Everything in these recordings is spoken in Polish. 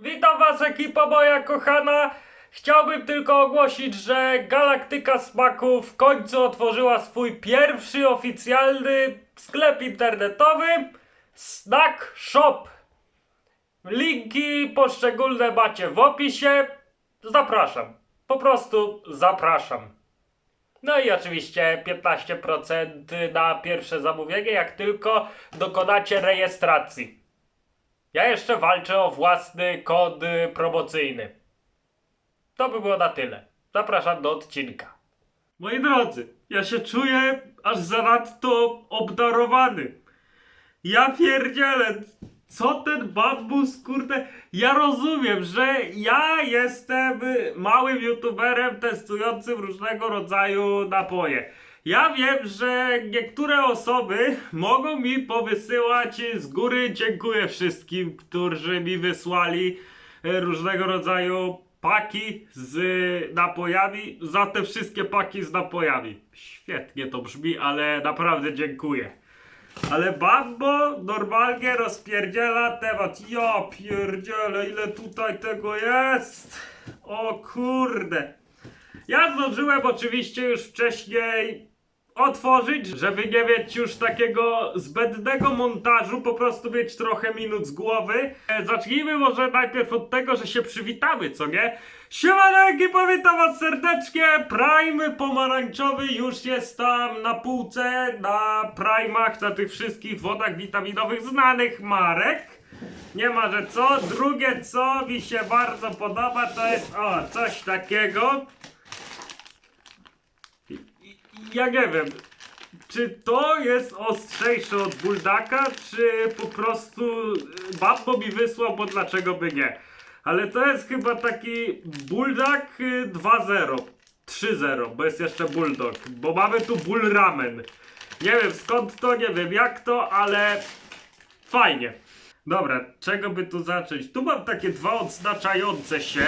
Witam was ekipa moja kochana. Chciałbym tylko ogłosić, że Galaktyka Smaków w końcu otworzyła swój pierwszy oficjalny sklep internetowy Snack Shop. Linki poszczególne macie w opisie. Zapraszam. Po prostu zapraszam. No i oczywiście 15% na pierwsze zamówienie, jak tylko dokonacie rejestracji. Ja jeszcze walczę o własny kod y, promocyjny. To by było na tyle. Zapraszam do odcinka. Moi drodzy, ja się czuję aż zanadto obdarowany. Ja pierdzielę, co ten bambus, kurde, ja rozumiem, że ja jestem małym youtuberem testującym różnego rodzaju napoje. Ja wiem, że niektóre osoby mogą mi powysyłać z góry. Dziękuję wszystkim, którzy mi wysłali e, różnego rodzaju paki z napojami. Za te wszystkie paki z napojami. Świetnie to brzmi, ale naprawdę dziękuję. Ale Bambo normalnie rozpierdziela temat. Ja pierdzielę, ile tutaj tego jest. O kurde. Ja zdążyłem oczywiście już wcześniej otworzyć, żeby nie mieć już takiego zbędnego montażu, po prostu mieć trochę minut z głowy. E, zacznijmy może najpierw od tego, że się przywitamy, co nie? Siemano ekipa, witam was serdecznie! Prime pomarańczowy już jest tam na półce, na primach, na tych wszystkich wodach witaminowych znanych marek. Nie ma, że co. Drugie, co mi się bardzo podoba, to jest o, coś takiego. Ja nie wiem, czy to jest ostrzejsze od Buldaka, czy po prostu y, Bambo mi wysłał, bo dlaczego by nie. Ale to jest chyba taki Bulldog y, 2.0, 3.0, bo jest jeszcze Bulldog, bo mamy tu Bull Ramen. Nie wiem skąd to, nie wiem jak to, ale fajnie. Dobra, czego by tu zacząć? Tu mam takie dwa odznaczające się,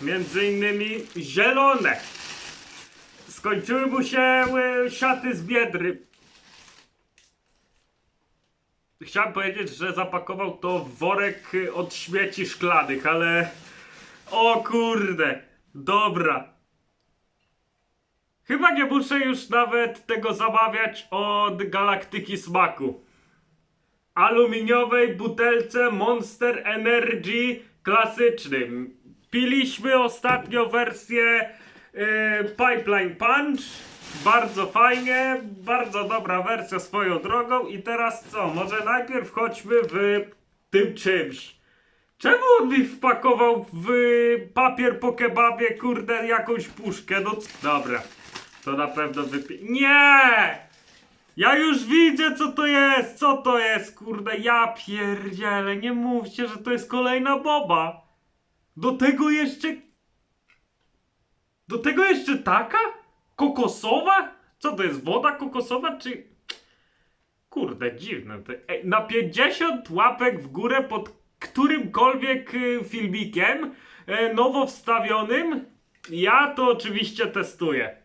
między innymi zielone. Skończyły mu się e, siaty z biedry. Chciałem powiedzieć, że zapakował to w worek e, od śmieci szklanych, ale... O kurde! Dobra. Chyba nie muszę już nawet tego zamawiać od Galaktyki Smaku. Aluminiowej butelce Monster Energy klasycznym. Piliśmy ostatnio wersję Pipeline Punch. Bardzo fajnie, bardzo dobra wersja swoją drogą. I teraz co? Może najpierw chodźmy w tym czymś. Czemu on mi wpakował w papier po kebabie, kurde, jakąś puszkę? No dobra, to na pewno wypi... Nie! Ja już widzę co to jest, co to jest, kurde, ja pierdzielę, nie mówcie, że to jest kolejna boba. Do tego jeszcze... Do tego jeszcze taka? Kokosowa? Co to jest, woda kokosowa, czy... Kurde, dziwne. To... Ej, na 50 łapek w górę pod którymkolwiek y, filmikiem e, nowo wstawionym, ja to oczywiście testuję.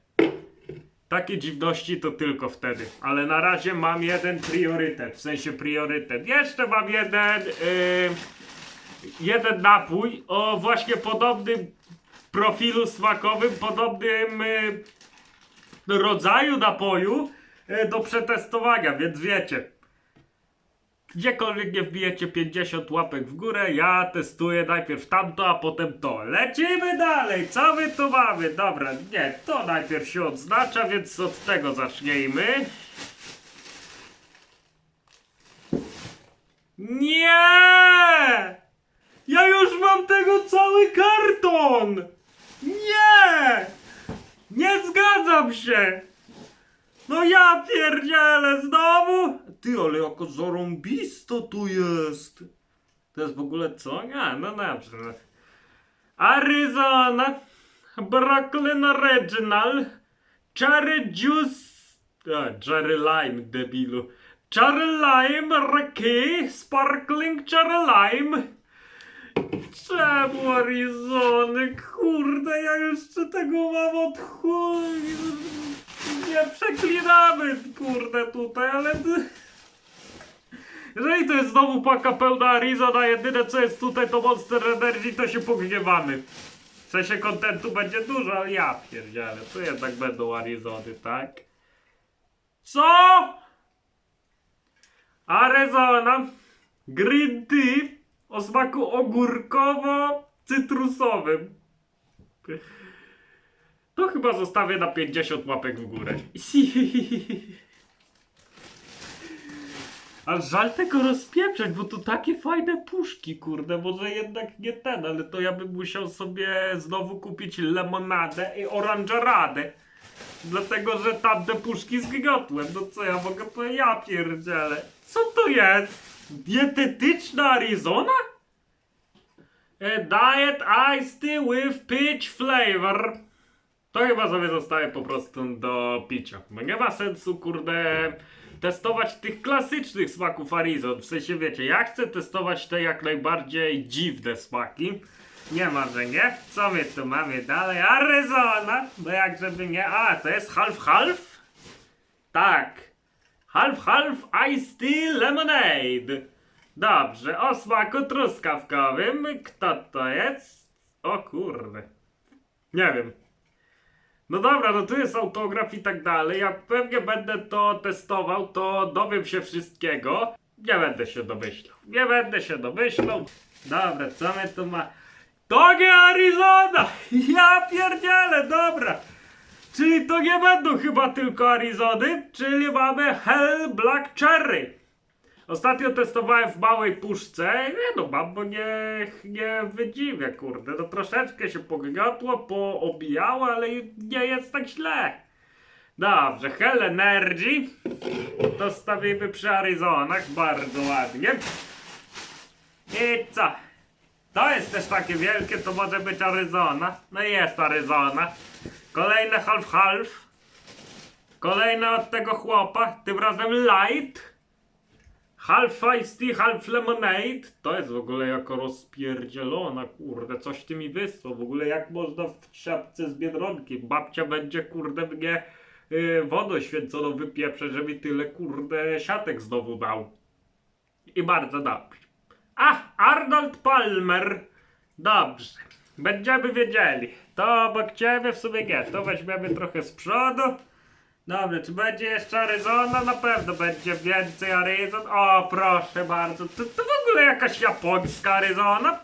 Takie dziwności to tylko wtedy. Ale na razie mam jeden priorytet. W sensie priorytet. Jeszcze mam jeden. Yy, jeden napój o właśnie podobnym profilu smakowym, podobnym yy, rodzaju napoju yy, do przetestowania, więc wiecie. Gdziekolwiek nie wbijecie 50 łapek w górę, ja testuję najpierw tamto, a potem to. Lecimy dalej, co my tu mamy? Dobra, nie, to najpierw się odznacza, więc od tego zacznijmy. Nie! Ja już mam tego cały karton! Nie! Nie zgadzam się! No ja pierdzielę znowu! Ty, ale jako zarąbisto tu jest! To jest w ogóle co? Nie, no dobrze. Arizona, Brooklyn Original, Cherry Juice, a, Cherry Lime, debilu. Cherry Lime, Raki, Sparkling Cherry Lime. Czemu Arizony? Kurde, ja jeszcze tego mam od chuj. Nie przeklinamy, kurde, tutaj, ale... Jeżeli to jest znowu paka pełna Arizona, jedyne co jest tutaj to Monster Energy, to się pogniewamy. W sensie kontentu będzie dużo, ale ja pierdzielę, to jednak będą Arizony, tak? Co? Arizona Green Tea o smaku ogórkowo-cytrusowym. To chyba zostawię na 50 łapek w górę. A żal tego rozpieprzać, bo to takie fajne puszki, kurde, może jednak nie ten, ale to ja bym musiał sobie znowu kupić lemonadę i oranżeradę. Dlatego, że tamte puszki zgniotłem. No co ja mogę powiedzieć? Ja pierdzielę. Co to jest? Dietetyczna Arizona? E, Diet Iced Tea with Peach Flavor. To chyba sobie zostaje po prostu do picia. Bo nie ma sensu, kurde, testować tych klasycznych smaków Arizon. W sensie, wiecie, ja chcę testować te jak najbardziej dziwne smaki. Nie ma, że nie. Co my tu mamy dalej? Arizona! No jak żeby nie. A, to jest half-half? Tak. Half-half Iced Tea Lemonade. Dobrze, o smaku truskawkowym. Kto to jest? O kurde. Nie wiem. No dobra, no tu jest autograf i tak dalej. Jak pewnie będę to testował, to dowiem się wszystkiego. Nie będę się domyślał. Nie będę się domyślał. Dobra, co my tu ma? To nie Arizona! Ja pierdzielę, dobra. Czyli to nie będą chyba tylko Arizony, czyli mamy Hell Black Cherry. Ostatnio testowałem w małej puszce. Nie no, mam, bo nie, nie wydziwię, kurde. No troszeczkę się pogniotło, poobijało, ale nie jest tak źle. Dobrze, Hell Energy. To stawimy przy Arizonach, bardzo ładnie. I co? To jest też takie wielkie, to może być Arizona. No jest Arizona. Kolejne half-half. Kolejne od tego chłopa, tym razem light. Half iced tea, half lemonade. To jest w ogóle jako rozpierdzielona, kurde. Coś ty mi wysłał. W ogóle jak można w siatce z Biedronki. Babcia będzie, kurde, mnie yy, wodą święconą wypieprze, że tyle, kurde, siatek znowu dał. I bardzo dobrze. A, Arnold Palmer. Dobrze. Będziemy wiedzieli. To obok ciebie w sumie nie. To weźmiemy trochę z przodu. Dobrze, czy będzie jeszcze Arizona? Na pewno będzie więcej Arizon. O, proszę bardzo. To, to w ogóle jakaś japońska Arizona?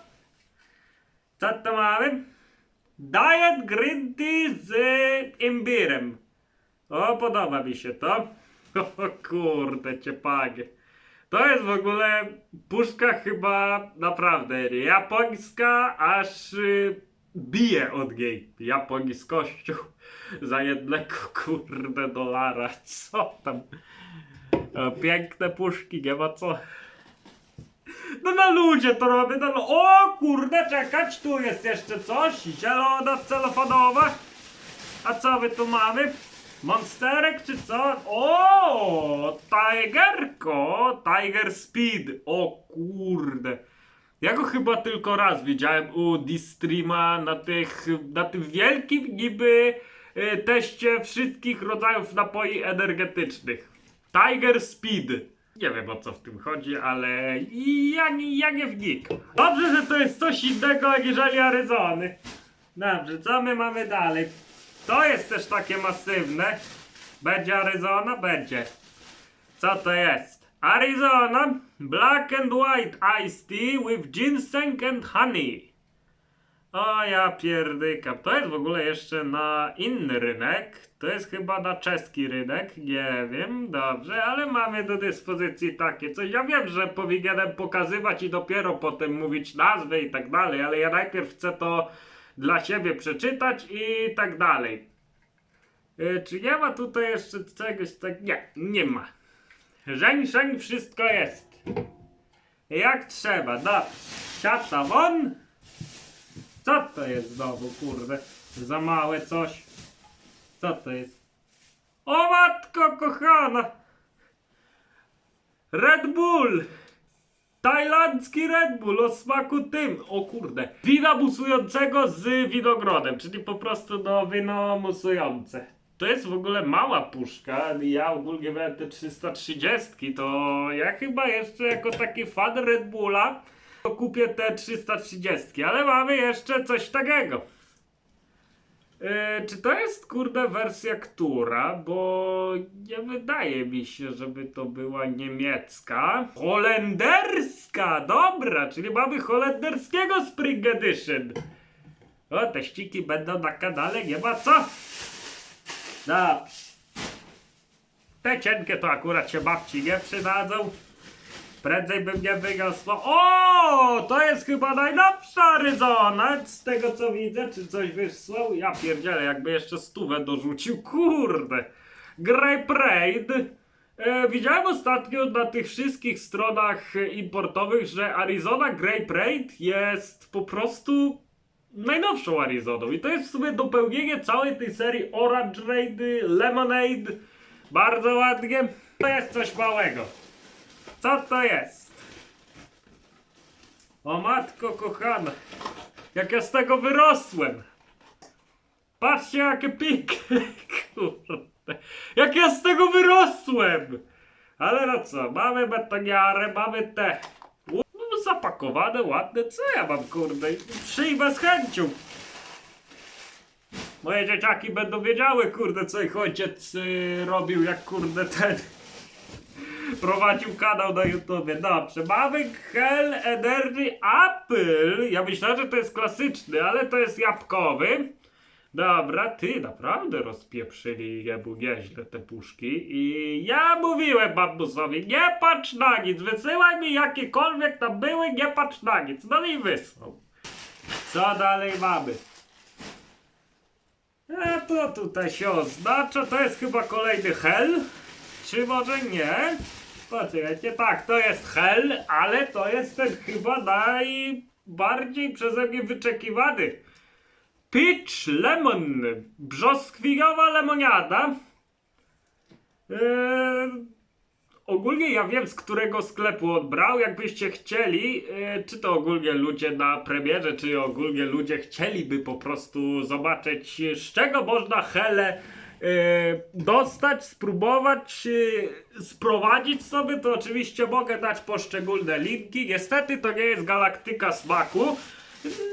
Co to mamy? Diet Green Tea z imbirem. O, podoba mi się to. O kurde, ciepanie. To jest w ogóle puszka chyba naprawdę japońska, aż y, bije od niej japońskością za jednego kurde dolara. Co tam? O, piękne puszki, nie ma co. No na ludzie to robię, no, no o kurde, czekać, tu jest jeszcze coś, zielona, celofanowa. A co my tu mamy? Monsterek czy co? O, Tigerko, Tiger Speed. O kurde. Ja go chyba tylko raz widziałem u Distreama na tych, na tym wielkim niby e, teście wszystkich rodzajów napoi energetycznych. Tiger Speed. Nie wiem o co w tym chodzi, ale ja, ja nie wnikam. Dobrze, że to jest coś innego aniżeli Arizony. Dobrze, co my mamy dalej? To jest też takie masywne. Będzie Arizona? Będzie. Co to jest? Arizona Black and White Iced Tea with ginseng and honey. O ja pierdykam. To jest w ogóle jeszcze na inny rynek. To jest chyba na czeski rynek. Nie wiem, dobrze, ale mamy do dyspozycji takie coś. Ja wiem, że powinienem pokazywać i dopiero potem mówić nazwę i tak dalej, ale ja najpierw chcę to dla siebie przeczytać i tak dalej. E, Czy nie ma tutaj jeszcze czegoś tak? Nie, nie ma. Żeń, żeń, wszystko jest. Jak trzeba, da. Siata won. Co to jest znowu, kurde? Za małe coś. Co to jest? O matko kochana! Red Bull! Tajlandzki Red Bull o smaku tym, o kurde, wina musującego z winogrodem, czyli po prostu no wino musujące. To jest w ogóle mała puszka. Ja ogólnie miałem te 330, to ja chyba jeszcze jako taki fan Red Bulla to kupię te 330, ale mamy jeszcze coś takiego. E, czy to jest kurde wersja która? Bo nie wydaje mi się, żeby to była niemiecka. Holenderska! Dobra, czyli mamy holenderskiego Spring Edition. O, te ściki będą na kanale, nie ma co. No. Te cienkie to akurat się babci nie przydadzą. Prędzej bym nie wyniosło. O, to jest chyba najnowsza Arizona. Z tego co widzę, czy coś wysłał? Ja pierdzielę, jakby jeszcze stówę dorzucił. Kurde. Grape Raid. E, widziałem ostatnio na tych wszystkich stronach importowych, że Arizona Grape Raid jest po prostu najnowszą Arizoną. I to jest w sumie dopełnienie całej tej serii Orange Raid, Lemonade. Bardzo ładnie. To jest coś małego. Co to jest? O matko kochana, jak ja z tego wyrosłem. Patrzcie jakie pik. Kurde. Jak ja z tego wyrosłem. Ale no co, mamy betoniarę, mamy te zapakowane, ładne. Co ja mam kurde? Przyjmę z chęcią. Moje dzieciaki będą wiedziały kurde co ich ojciec y, robił jak kurde ten prowadził kanał na YouTubie. Dobrze, mamy Hell Energy Apple. Ja myślałem, że to jest klasyczny, ale to jest jabłkowy. Dobra, ty naprawdę rozpieprzyli jebu nieźle te puszki i ja mówiłem bambusowi, nie patrz na nic, wysyłaj mi jakiekolwiek tam były, nie patrz na nic. No i wysłał. Co dalej mamy? A to tutaj się oznacza, to jest chyba kolejny Hell, czy może nie? Poczekajcie, tak, to jest Hell, ale to jest ten chyba najbardziej przeze mnie wyczekiwany. Peach Lemon, brzoskwiniowa lemoniada. Eee, ogólnie ja wiem z którego sklepu on brał, jakbyście chcieli, e, czy to ogólnie ludzie na premierze, czy ogólnie ludzie chcieliby po prostu zobaczyć z czego można hele e, dostać, spróbować, e, sprowadzić sobie, to oczywiście mogę dać poszczególne linki. Niestety to nie jest galaktyka smaku.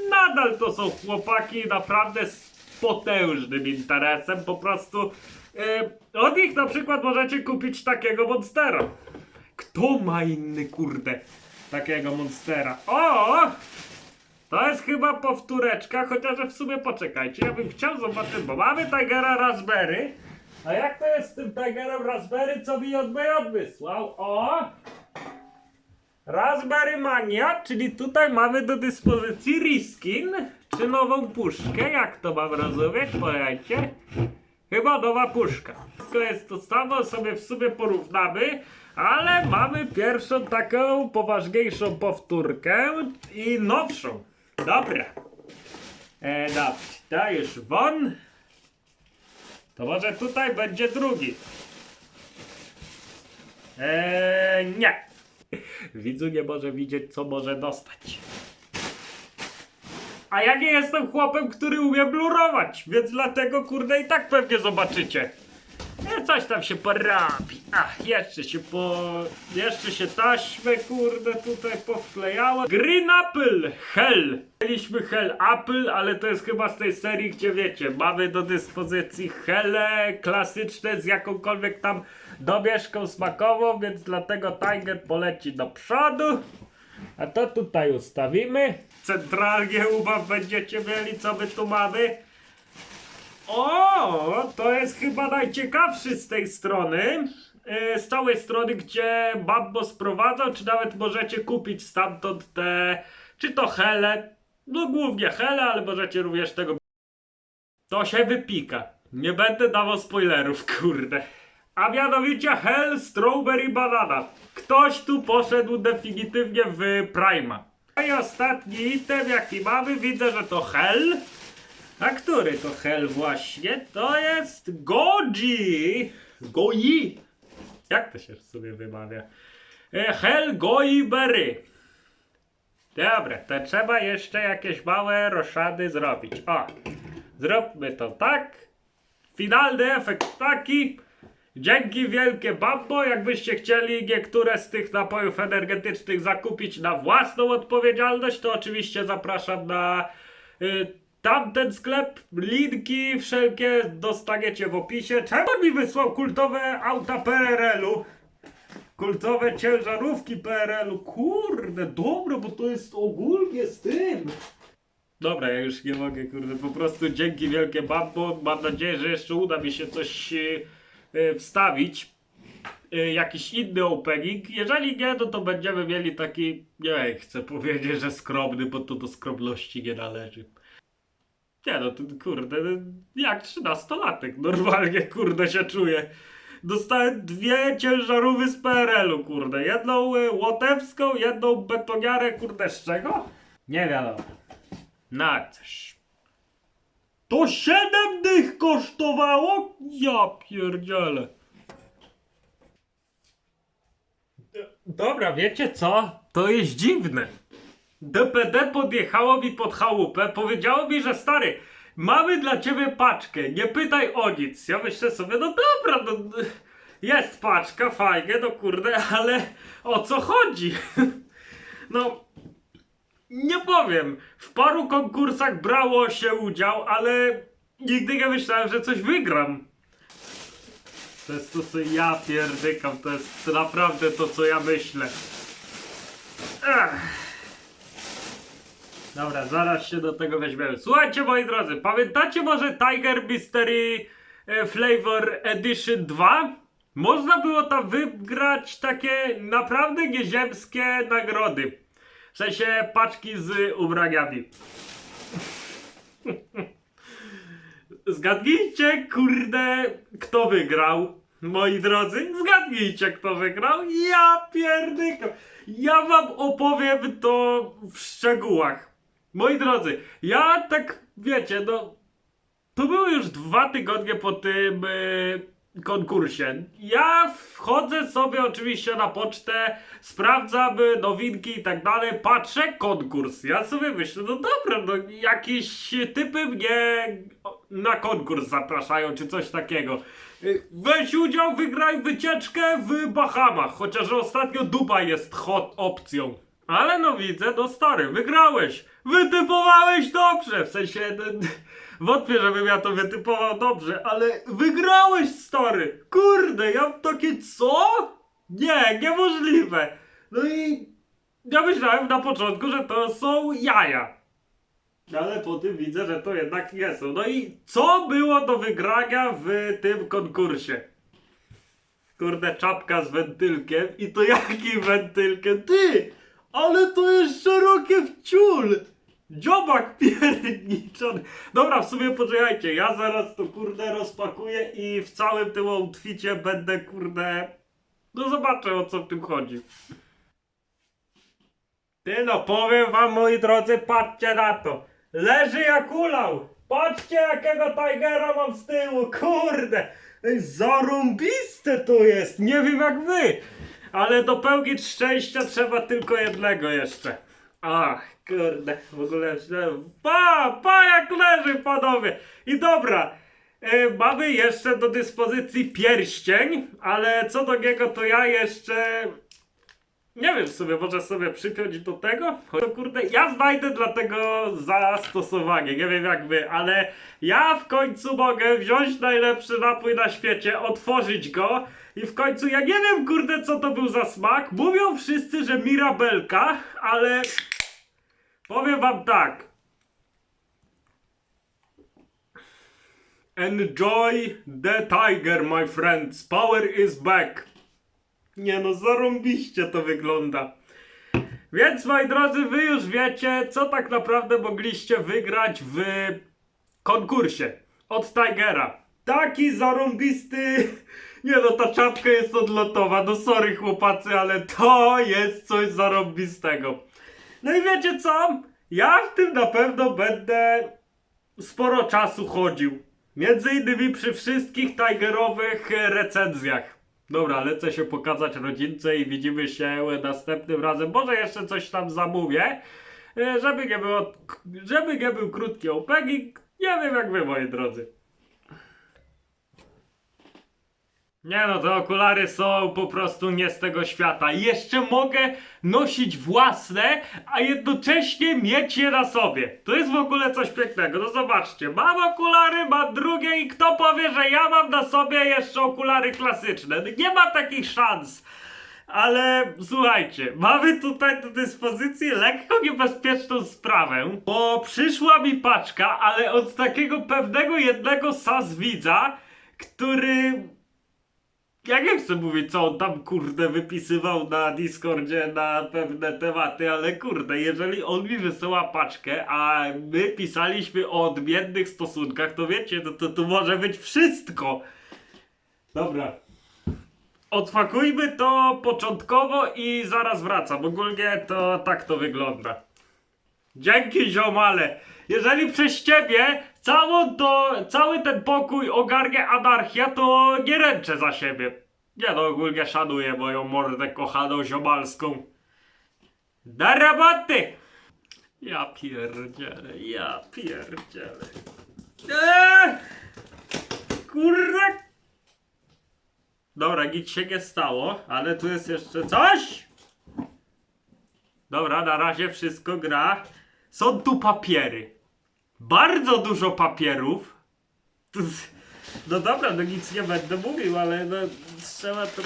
Nadal to są chłopaki naprawdę z potężnym interesem. Po prostu e, od nich na przykład możecie kupić takiego monstera. Kto ma inny kurde takiego monstera? O! To jest chyba powtóreczka, chociaż w sumie poczekajcie, ja bym chciał zobaczyć, bo mamy Tigera Raspberry. A jak to jest z tym Tigerem Raspberry, co mi od Bejot wysłał? O! Raspberry Mania, czyli tutaj mamy do dyspozycji Riskin, czy nową puszkę, jak to mam rozumieć, powiedzcie? Chyba nowa puszka. Wszystko jest to samo, sobie w sumie porównamy, ale mamy pierwszą taką poważniejszą powtórkę i nowszą. Dobra. E, to już won. To może tutaj będzie drugi. Eee, nie. Widzu nie może widzieć, co może dostać. A ja nie jestem chłopem, który umie blurować, więc dlatego kurde i tak pewnie zobaczycie. E, coś tam się porabi. Ach, jeszcze się po... Jeszcze się taśmę kurde tutaj powklejało. Green Apple Hell. Mieliśmy Hell Apple, ale to jest chyba z tej serii, gdzie wiecie, mamy do dyspozycji hele klasyczne z jakąkolwiek tam domieszką smakową, więc dlatego Tiger poleci do przodu. A to tutaj ustawimy. Centralnie ubaw będziecie mieli, co my tu mamy. O, to jest chyba najciekawszy z tej strony. e, Z całej strony, gdzie Babbo sprowadzał, czy nawet możecie kupić stamtąd te, czy to hele, no głównie hele, ale możecie również tego. To się wypika. Nie będę dawał spoilerów, kurde. A mianowicie Hell Strawberry Banana. Ktoś tu poszedł definitywnie w Prima. No i ostatni item, jaki mamy, widzę, że to Hell. A który to Hell właśnie? To jest Goji. Goji. Jak to się w sumie wymawia? E, Hell Goi Berry. Dobra, to trzeba jeszcze jakieś małe roszady zrobić. O, zróbmy to tak. finalny efekt taki. Dzięki wielkie Bambo, jakbyście chcieli niektóre z tych napojów energetycznych zakupić na własną odpowiedzialność, to oczywiście zapraszam na y, tamten sklep. Linki wszelkie dostaniecie w opisie. Czemu mi wysłał kultowe auta PRL-u? Kultowe ciężarówki PRL-u. Kurde, dobra, bo to jest ogólnie z tym. Dobra, ja już nie mogę, kurde, po prostu dzięki wielkie Bambo. Mam nadzieję, że jeszcze uda mi się coś e, wstawić. E, jakiś inny opening. Jeżeli nie, no to będziemy mieli taki, nie chcę powiedzieć, że skromny, bo to do skromności nie należy. Nie no, to, kurde, jak trzynastolatek, normalnie, kurde, się czuję. Dostałem dwie ciężarówki z PRL-u, kurde. Jedną y, łotewską, jedną betoniarę, kurde, z czego? Nie wiadomo. Na coś. To siedem dych kosztowało? Ja pierdzielę. Dobra, wiecie co? To jest dziwne. DPD podjechało mi pod chałupę, powiedziało mi, że stary, mamy dla ciebie paczkę, nie pytaj o nic. Ja myślę sobie, no dobra, no jest paczka, fajnie, no kurde, ale o co chodzi? No, nie powiem, w paru konkursach brało się udział, ale nigdy nie myślałem, że coś wygram. To jest to, co ja pierdykam, to jest naprawdę to, co ja myślę. Ech. Dobra, zaraz się do tego weźmiemy. Słuchajcie moi drodzy, pamiętacie może Tiger Mystery e, Flavor Edition 2? Można było tam wygrać takie naprawdę nieziemskie nagrody. W sensie paczki z ubraniami. Zgadnijcie, kurde, kto wygrał. Moi drodzy, zgadnijcie, kto wygrał. Ja pierdykam. Ja wam opowiem to w szczegółach. Moi drodzy, ja tak, wiecie, no, to było już dwa tygodnie po tym e, konkursie. Ja wchodzę sobie oczywiście na pocztę, sprawdzam e, nowinki i tak dalej, patrzę konkurs. Ja sobie myślę, no dobra, no jakieś typy mnie na konkurs zapraszają, czy coś takiego. E, Weź udział, wygraj wycieczkę w Bahamach, chociaż ostatnio Dubaj jest hot opcją. Ale no widzę, no stary, wygrałeś. Wytypowałeś dobrze. W sensie, no, wątpię, żebym ja to wytypował dobrze, ale wygrałeś stary. Kurde, ja takie co? Nie, niemożliwe. No i ja myślałem na początku, że to są jaja. Ale po tym widzę, że to jednak nie są. No i co było do wygrania w tym konkursie? Kurde, czapka z wentylkiem. I to jaki wentylkiem? Ty! Ale to jest szerokie w ciul! Dziobak pierniczony. Dobra, w sumie poczekajcie, ja zaraz to kurde rozpakuję i w całym tym outficie będę kurde... No zobaczę o co w tym chodzi. Ty no, powiem wam moi drodzy, patrzcie na to. Leży jak ulał. Patrzcie jakiego Tigera mam z tyłu, kurde. Ej, Zarąbiste to jest, nie wiem jak wy. Ale do pełni szczęścia trzeba tylko jednego jeszcze. Ach, kurde, w ogóle źle. Pa, pa jak leży panowie. I dobra, e, mamy jeszcze do dyspozycji pierścień, ale co do niego to ja jeszcze... Nie wiem w sumie, może sobie przypiąć do tego? To kurde, ja znajdę dla tego zastosowanie, nie wiem jak wy, ale ja w końcu mogę wziąć najlepszy napój na świecie, otworzyć go i w końcu ja nie wiem kurde co to był za smak. Mówią wszyscy, że mirabelka, ale powiem wam tak. Enjoy the tiger, my friends. Power is back. Nie no, zarąbiście to wygląda. Więc moi drodzy, wy już wiecie, co tak naprawdę mogliście wygrać w konkursie od Tigera. Taki zarąbisty. Nie no, ta czapka jest odlotowa. No sorry chłopacy, ale to jest coś zarąbistego. No i wiecie co? Ja w tym na pewno będę sporo czasu chodził. Między innymi przy wszystkich Tigerowych e, recenzjach. Dobra, lecę się pokazać rodzince i widzimy się następnym razem. Może jeszcze coś tam zamówię, e, żeby nie było, żeby nie był krótki opening. Nie wiem jak wy moi drodzy. Nie no, te okulary są po prostu nie z tego świata. Jeszcze mogę nosić własne, a jednocześnie mieć je na sobie. To jest w ogóle coś pięknego. No zobaczcie, mam okulary, mam drugie i kto powie, że ja mam na sobie jeszcze okulary klasyczne? No Nie ma takich szans. Ale słuchajcie, mamy tutaj do dyspozycji lekko niebezpieczną sprawę, bo przyszła mi paczka, ale od takiego pewnego jednego sas widza, który ja nie chcę mówić, co on tam kurde wypisywał na Discordzie na pewne tematy, ale kurde, jeżeli on mi wysyła paczkę, a my pisaliśmy o odmiennych stosunkach, to wiecie, to, to, to może być wszystko. Dobra. Odpakujmy to początkowo i zaraz wracam. Ogólnie to tak to wygląda. Dzięki ziomale. Jeżeli przez ciebie całą to, cały ten pokój ogarnie anarchia, to nie ręczę za siebie. Ja no ogólnie szanuję moją mordę kochaną ziomalską. Do roboty! Ja pierdzielę, ja pierdzielę. Eee! Kurde! Dobra, nic się nie stało, ale tu jest jeszcze coś! Dobra, na razie wszystko gra. Są tu papiery. Bardzo dużo papierów. No dobra, no nic nie będę mówił, ale no trzeba to...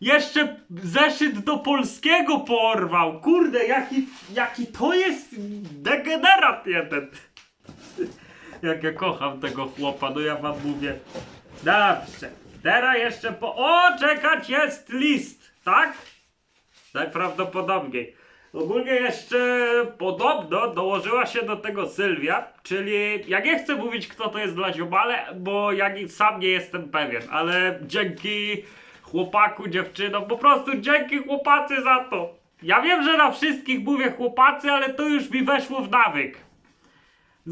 Jeszcze zeszyt do polskiego porwał. Kurde, jaki, jaki to jest degenerat jeden. Jak ja kocham tego chłopa, no ja wam mówię. Dobrze. Teraz jeszcze po... O, czekać jest list, tak? Najprawdopodobniej. Ogólnie jeszcze podobno dołożyła się do tego Sylwia, czyli ja nie chcę mówić kto to jest dla ziomale, bo ja sam nie jestem pewien, ale dzięki chłopaku, dziewczynom, po prostu dzięki chłopacy za to. Ja wiem, że na wszystkich mówię chłopacy, ale to już mi weszło w nawyk.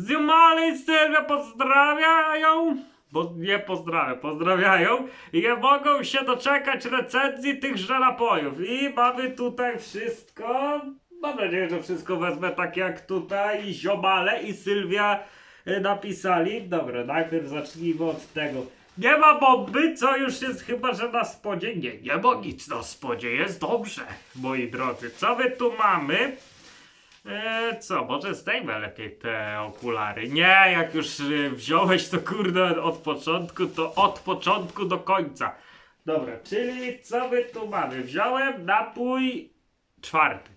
Ziomale i Sylwia pozdrawiają, bo nie pozdrawiam, pozdrawiają i nie mogą się doczekać recenzji tychże napojów. I mamy tutaj wszystko. Mam nadzieję, że wszystko wezmę tak jak tutaj Ziomale i Sylwia e, napisali. Dobra, najpierw zacznijmy od tego. Nie ma bomby, co już jest chyba, że na spodzie. Nie, nie ma nic na spodzie, jest dobrze, moi drodzy. Co my tu mamy? E, co, może zdejmę lepiej te okulary. Nie, jak już e, wziąłeś to kurde od początku, to od początku do końca. Dobra, czyli co my tu mamy? Wziąłem napój czwarty.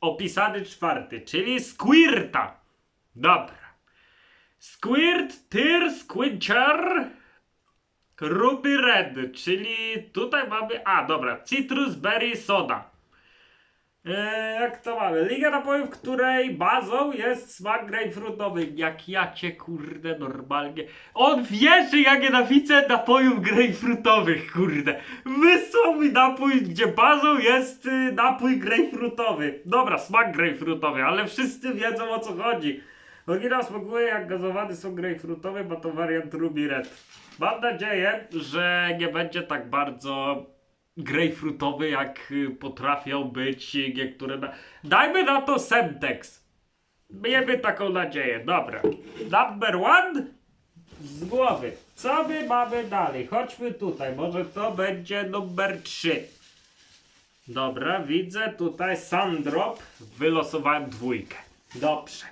Opisany czwarty, czyli Squirta. Dobra. Squirt, Tyr, Squincher, Ruby Red, czyli tutaj mamy, a dobra, Citrus Berry Soda. Eee, jak to mamy? Liga napojów, której bazą jest smak grejpfrutowy. Jak ja cię kurde normalnie. On wie, że ja nienawidzę napojów grejpfrutowych, kurde. Wysłał mi napój, gdzie bazą jest y, napój grejpfrutowy. Dobra, smak grejpfrutowy, ale wszyscy wiedzą o co chodzi. Oryginał smakuje jak gazowany są grejpfrutowy, bo to wariant Ruby Red. Mam nadzieję, że nie będzie tak bardzo grejpfrutowy, jak y, potrafią być niektóre. Na... Dajmy na to Semtex. Miejmy taką nadzieję. Dobra. Number one z głowy. Co my mamy dalej? Chodźmy tutaj. Może to będzie numer 3. Dobra, widzę tutaj Sandrop. Wylosowałem dwójkę. Dobrze.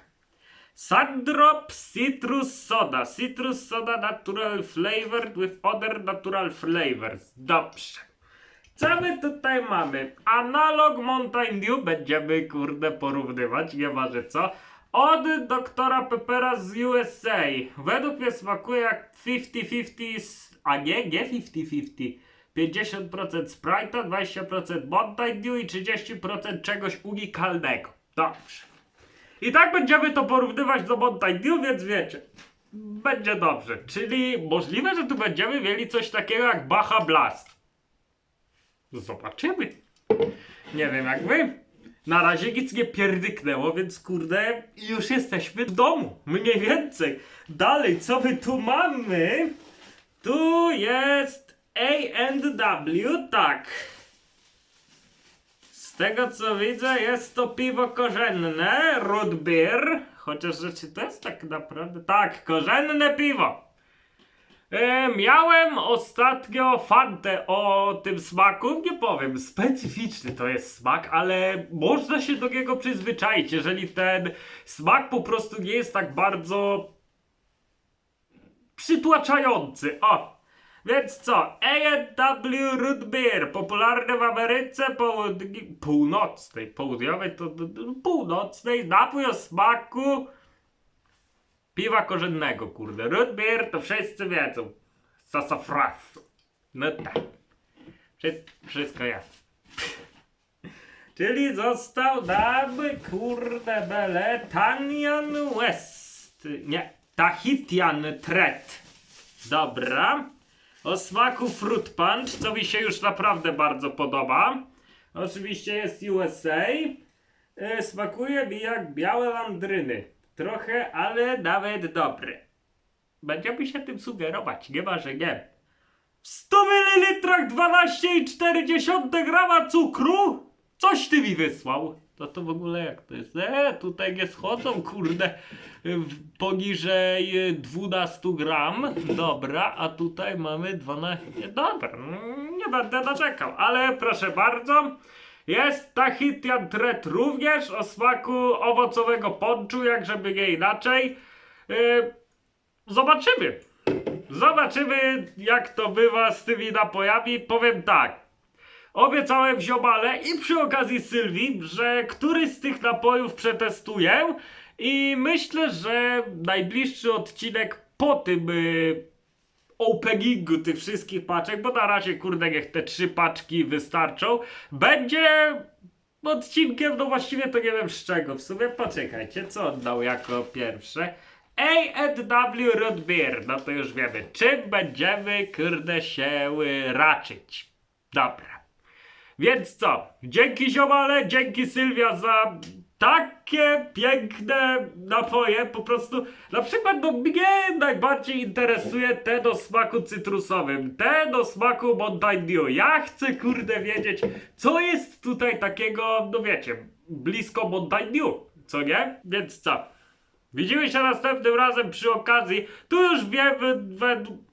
Sandrop Citrus Soda. Citrus Soda Natural Flavored with other natural flavors. Dobrze. Co my tutaj mamy? Analog Mountain Dew będziemy kurde porównywać, nieważne co. Od doktora Peppera z USA. Według mnie smakuje jak 50-50, s- a nie, nie 50-50. 50% Sprite'a, 20% Mountain Dew i 30% czegoś unikalnego. Dobrze. I tak będziemy to porównywać do Mountain Dew, więc wiecie. Będzie dobrze. Czyli możliwe, że tu będziemy mieli coś takiego jak Baja Blast. Zobaczymy. Nie wiem jak wy. Na razie nic nie pierdyknęło, więc kurde, już jesteśmy w domu. Mniej więcej. Dalej, co my tu mamy? Tu jest A&W, tak. Z tego co widzę, jest to piwo korzenne, root beer. Chociaż rzeczy to jest tak naprawdę. Tak, korzenne piwo. E, miałem ostatnio fantę o tym smaku. Nie powiem, specyficzny to jest smak, ale można się do niego przyzwyczaić, jeżeli ten smak po prostu nie jest tak bardzo przytłaczający. O! Więc co? A&W Root Beer, popularny w Ameryce Południ... Północnej, południowej, to, to, to północnej, napój o smaku piwa korzennego, kurde. Root Beer to wszyscy wiedzą. Sasafras. No tak. Wszy- wszystko jasne. Czyli został nam, kurde bele, Tanyan West. Nie, Tahitian Tret. Dobra. O smaku Fruit Punch, co mi się już naprawdę bardzo podoba. Oczywiście jest USA. E, smakuje mi jak białe landryny. Trochę, ale nawet dobre. Będziemy się tym sugerować, nie ma, że nie. W 100 ml 12,4 grama cukru? Coś ty mi wysłał. To to w ogóle jak to jest? E, tutaj nie schodzą, kurde, poniżej e, 12 gram. Dobra, a tutaj mamy 12. Dobra, mm, nie będę narzekał, ale proszę bardzo. Jest Tahitian Tret również o smaku owocowego ponczu, jak żeby nie inaczej. E, zobaczymy. Zobaczymy, jak to bywa z tymi napojami. Powiem tak. Obiecałem ziomale i przy okazji Sylwii, że któryś z tych napojów przetestuję i myślę, że najbliższy odcinek po tym y, openingu tych wszystkich paczek, bo na razie kurde niech te trzy paczki wystarczą, będzie odcinkiem, no właściwie to nie wiem z czego, w sumie poczekajcie, co oddał jako pierwsze? A&W Root no to już wiemy, czym będziemy kurde się raczyć. Dobra. Więc co? Dzięki ziomale, dzięki Sylwia za takie piękne napoje. Po prostu, na przykład, no mnie najbardziej interesuje ten o smaku cytrusowym, ten o smaku Mountain Dew. Ja chcę, kurde, wiedzieć, co jest tutaj takiego, no wiecie, blisko Mountain Dew, co nie? Więc co? Widzimy się następnym razem przy okazji. Tu już wiem, według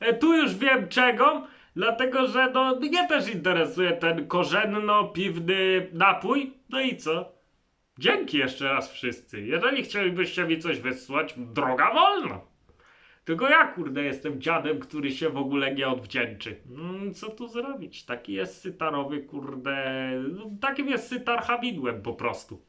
E, Tu już wiem czego, dlatego że no mnie też interesuje ten korzenno-piwny napój. No i co? Dzięki jeszcze raz wszyscy. Jeżeli chcielibyście mi coś wysłać, droga wolna. Tylko ja kurde jestem dziadem, który się w ogóle nie odwdzięczy. Mm, co tu zrobić? Taki jest sytarowy kurde... Takim jest sytar habidłem po prostu.